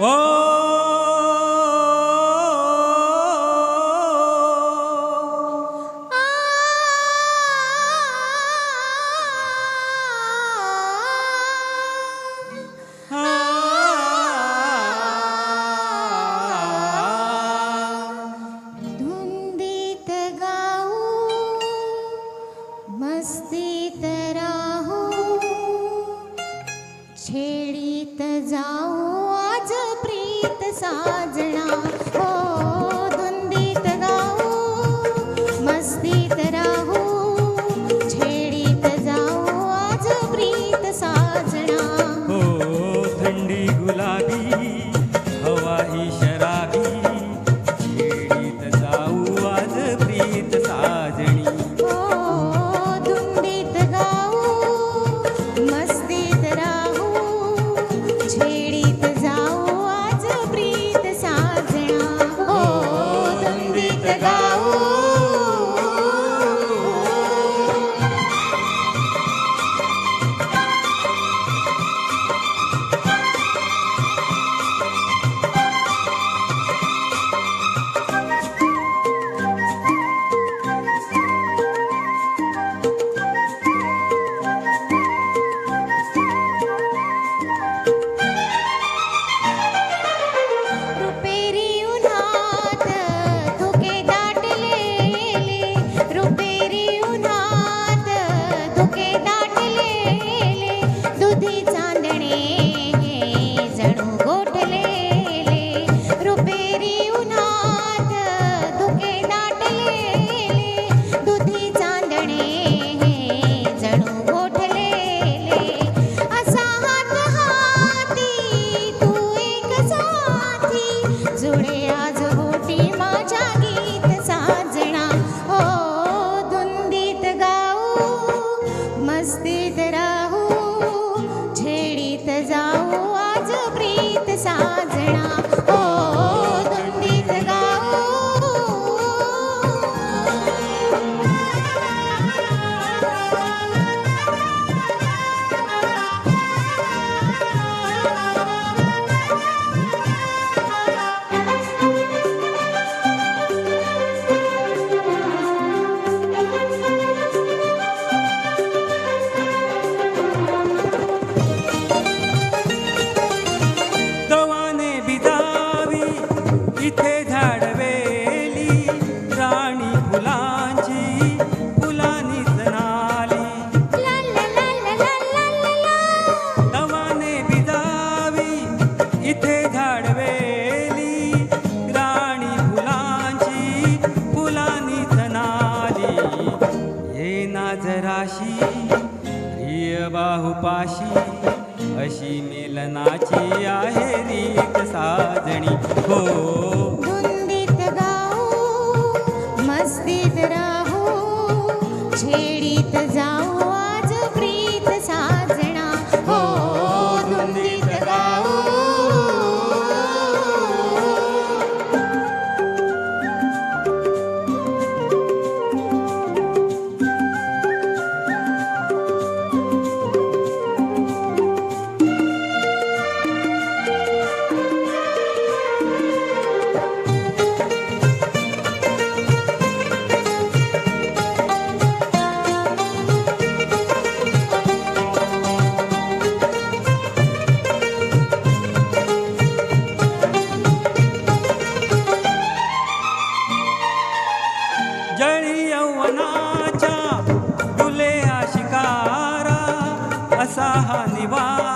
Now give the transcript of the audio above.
Oh. Must be. साजना। दुधी चांदणे जणू गोठलेले. रुपेरी उन्हात धुके दाटलेले दुधी चांदणे जणू गोठलेले. असा हात हाती जुळे आज पाशी अशी मिलनाची आहे रीत साजणी. मनाच्या डुले आशिकारा असा हा निवास